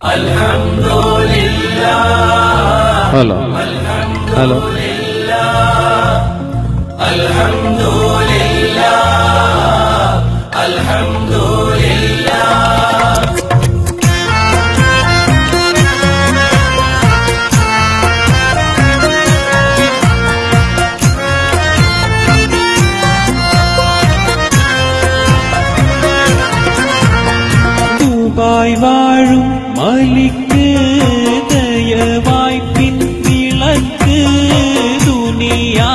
Alhamdulillah. Hello. Hello. Alhamdulillah. Alhamdulillah. Alhamdulillah. அளிக்கு தயவாய்ப்பின் விளக்கு துணியா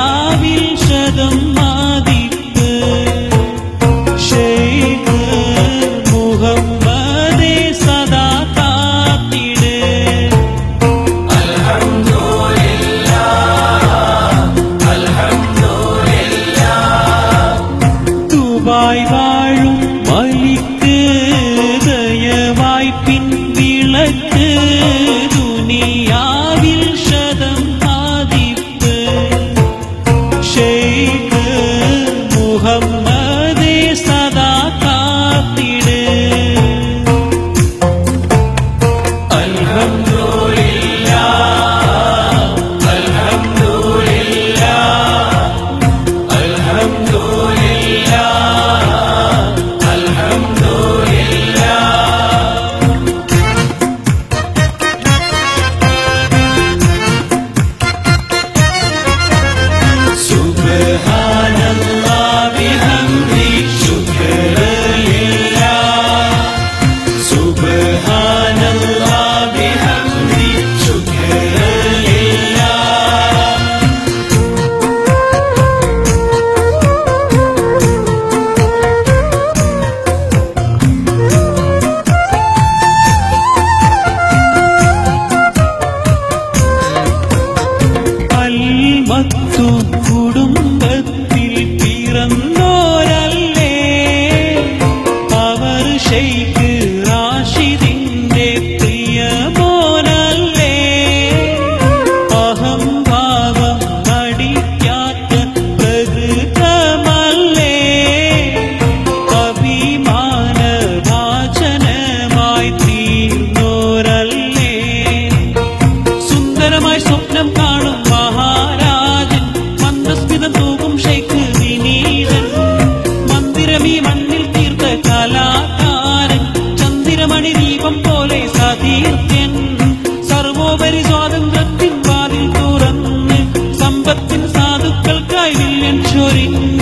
কিশোরী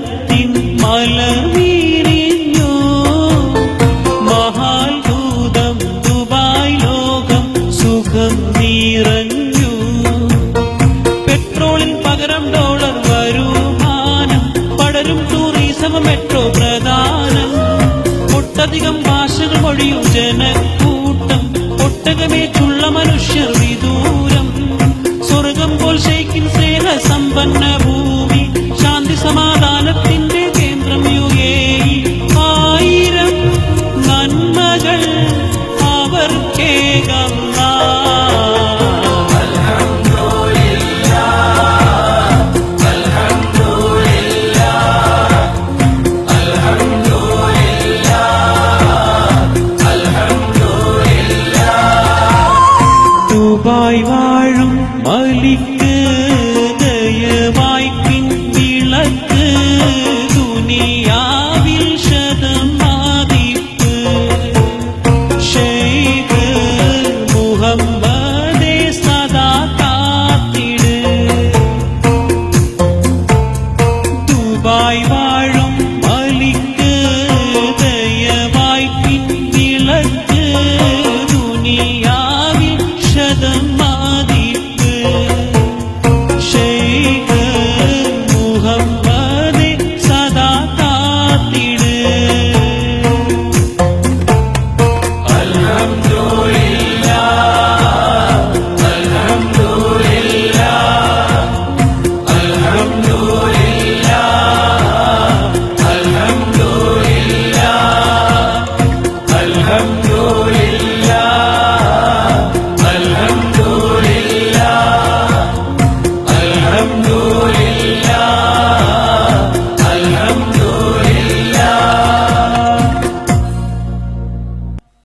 സ്നേഹത്തിൻ ദുബായ് ലോകം സുഖം നിറഞ്ഞു. പകരം ഡോളർ പടരും ടൂറിസം മെട്രോ ഭാഷകൾ വഴിയും ജനക്കൂട്ടം ഒട്ടകമേറ്റുള്ള മനുഷ്യർ വിദൂരം Kıymetli